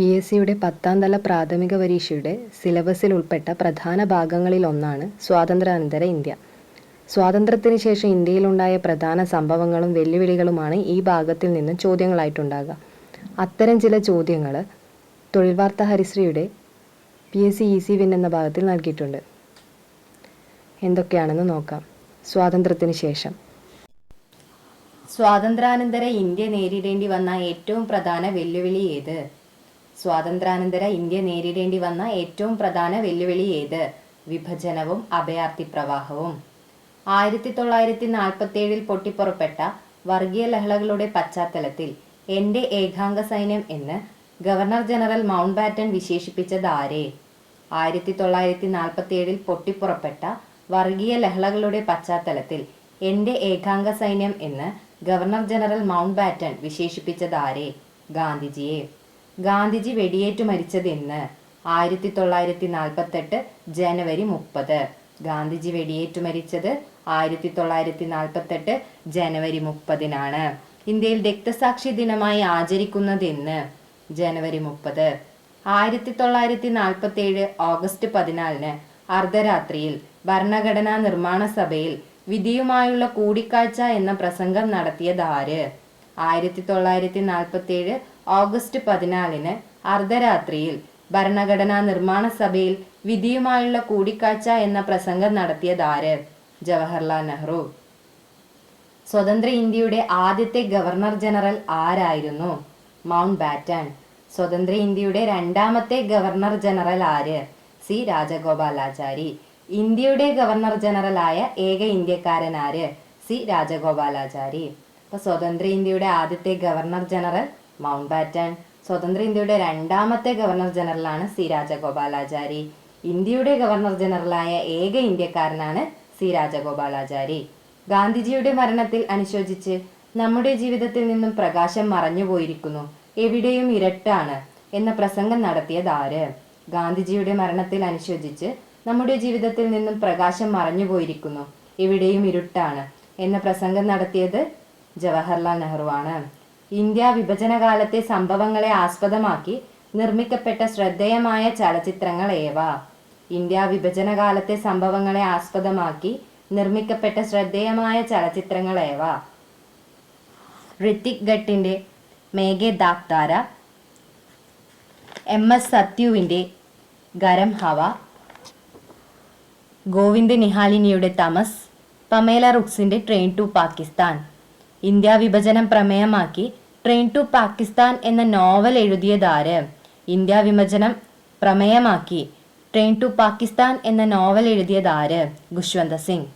P S സിയുടെ പത്താം തല പ്രാഥമിക പരീക്ഷയുടെ സിലബസിൽ ഉൾപ്പെട്ട പ്രധാന ഭാഗങ്ങളിലൊന്നാണ് സ്വാതന്ത്ര്യാനന്തര ഇന്ത്യ. സ്വാതന്ത്ര്യത്തിന് ശേഷം ഇന്ത്യയിലുണ്ടായ പ്രധാന സംഭവങ്ങളും വെല്ലുവിളികളുമാണ് ഈ ഭാഗത്തിൽ നിന്ന് ചോദ്യങ്ങളായിട്ടുണ്ടാകുക. അത്തരം ചില ചോദ്യങ്ങൾ തൊഴിൽ വാർത്ത ഹരിശ്രീയുടെ P S C E C win എന്ന ഭാഗത്തിൽ നൽകിയിട്ടുണ്ട്. എന്തൊക്കെയാണെന്ന് നോക്കാം. സ്വാതന്ത്ര്യത്തിന് ശേഷം. സ്വാതന്ത്ര്യാനന്തര ഇന്ത്യ നേരിടേണ്ടി വന്ന ഏറ്റവും പ്രധാന വെല്ലുവിളി ഏത്? സ്വാതന്ത്ര്യാനന്തര ഇന്ത്യ നേരിടേണ്ടി വന്ന ഏറ്റവും പ്രധാന വെല്ലുവിളി ഏത്? വിഭജനവും അഭയാർത്ഥി പ്രവാഹവും. ആയിരത്തി തൊള്ളായിരത്തി നാൽപ്പത്തി ഏഴിൽ പൊട്ടിപ്പുറപ്പെട്ട വർഗീയ ലഹളകളുടെ പശ്ചാത്തലത്തിൽ എന്റെ ഏകാംഗ സൈന്യം എന്ന് ഗവർണർ ജനറൽ മൗണ്ട് ബാറ്റൺ വിശേഷിപ്പിച്ചത് ആരെ? ആയിരത്തി തൊള്ളായിരത്തി നാൽപ്പത്തി ഏഴിൽ പൊട്ടിപ്പുറപ്പെട്ട വർഗീയ ലഹളകളുടെ പശ്ചാത്തലത്തിൽ എന്റെ ഏകാംഗ സൈന്യം എന്ന് ഗവർണർ ജനറൽ മൗണ്ട് ബാറ്റൺ വിശേഷിപ്പിച്ചത് ആരെ? ഗാന്ധിജിയെ. ഗാന്ധിജി വെടിയേറ്റു മരിച്ചതെന്ന് ആയിരത്തി തൊള്ളായിരത്തി നാൽപ്പത്തെട്ട് ജനുവരി മുപ്പത്. ഗാന്ധിജി വെടിയേറ്റു മരിച്ചത് ആയിരത്തി തൊള്ളായിരത്തി നാൽപ്പത്തെട്ട് ജനുവരി മുപ്പതിനാണ്. ഇന്ത്യയിൽ രക്തസാക്ഷി ദിനമായി ആചരിക്കുന്നതെന്ന് ജനുവരി മുപ്പത്. ആയിരത്തി തൊള്ളായിരത്തി നാൽപ്പത്തി ഏഴ് ഓഗസ്റ്റ് പതിനാലിന് അർദ്ധരാത്രിയിൽ ഭരണഘടനാ നിർമ്മാണ സഭയിൽ വിധിയുമായുള്ള കൂടിക്കാഴ്ച എന്ന പ്രസംഗം നടത്തിയതാര് ആയിരത്തി തൊള്ളായിരത്തി നാൽപ്പത്തി ഏഴ് ഓഗസ്റ്റ് പതിനാലിന് അർദ്ധരാത്രിയിൽ ഭരണഘടനാ നിർമ്മാണ സഭയിൽ വിധിയുമായുള്ള കൂടിക്കാഴ്ച എന്ന പ്രസംഗം നടത്തിയതാര്? ജവഹർലാൽ നെഹ്റു. സ്വതന്ത്ര ഇന്ത്യയുടെ ആദ്യത്തെ ഗവർണർ ജനറൽ ആരായിരുന്നു? Mountbatten. സ്വതന്ത്ര ഇന്ത്യയുടെ രണ്ടാമത്തെ ഗവർണർ ജനറൽ ആര്? സി. രാജഗോപാലാചാരി. ഇന്ത്യയുടെ ഗവർണർ ജനറലായ ഏക ഇന്ത്യക്കാരൻ ആര്? സി. രാജഗോപാലാചാരി. അപ്പൊ സ്വതന്ത്ര ഇന്ത്യയുടെ ആദ്യത്തെ ഗവർണർ ജനറൽ മൗണ്ട് ബാറ്റൺ. സ്വതന്ത്ര ഇന്ത്യയുടെ രണ്ടാമത്തെ ഗവർണർ ജനറലാണ് സി രാജഗോപാലാചാരി. ഇന്ത്യയുടെ ഗവർണർ ജനറലായ ഏക ഇന്ത്യക്കാരനാണ് സി രാജഗോപാലാചാരി. ഗാന്ധിജിയുടെ മരണത്തിൽ അനുശോചിച്ച് നമ്മുടെ ജീവിതത്തിൽ നിന്നും പ്രകാശം മറഞ്ഞു പോയിരിക്കുന്നു. എവിടെയും ഇരട്ടാണ് എന്ന പ്രസംഗം നടത്തിയത് ആര്? ഗാന്ധിജിയുടെ മരണത്തിൽ അനുശോചിച്ച് നമ്മുടെ ജീവിതത്തിൽ നിന്നും പ്രകാശം മറഞ്ഞു പോയിരിക്കുന്നു. എവിടെയും ഇരുട്ടാണ് എന്ന പ്രസംഗം നടത്തിയത് ജവഹർലാൽ നെഹ്റുവാണ്. ഇന്ത്യ വിഭജന കാലത്തെ സംഭവങ്ങളെ ആസ്പദമാക്കി നിർമ്മിക്കപ്പെട്ട ശ്രദ്ധേയമായ ചലച്ചിത്രങ്ങൾ ഏവ? ഇന്ത്യ വിഭജന കാലത്തെ സംഭവങ്ങളെ ആസ്പദമാക്കി നിർമ്മിക്കപ്പെട്ട ശ്രദ്ധേയമായ ചലച്ചിത്രങ്ങൾ ഏവ? ഋത്തിക് ഘട്ടിന്റെ മേഘെ ദാക്താര എം എസ് സത്യുവിന്റെ ഗരം ഹവ ഗോവിന്ദ് നിഹാലിനിയുടെ തമസ് പമേല റുക്സിന്റെ ട്രെയിൻ ടു പാകിസ്ഥാൻ. ഇന്ത്യ വിഭജനം പ്രമേയമാക്കി ട്രെയിൻ ടു പാകിസ്ഥാൻ എന്ന നോവൽ എഴുതിയതാര്? ഇന്ത്യ വിഭജനം പ്രമേയമാക്കി ട്രെയിൻ ടു പാകിസ്ഥാൻ എന്ന നോവൽ എഴുതിയതാര്? ഖുശ്വന്ത സിംഗ്.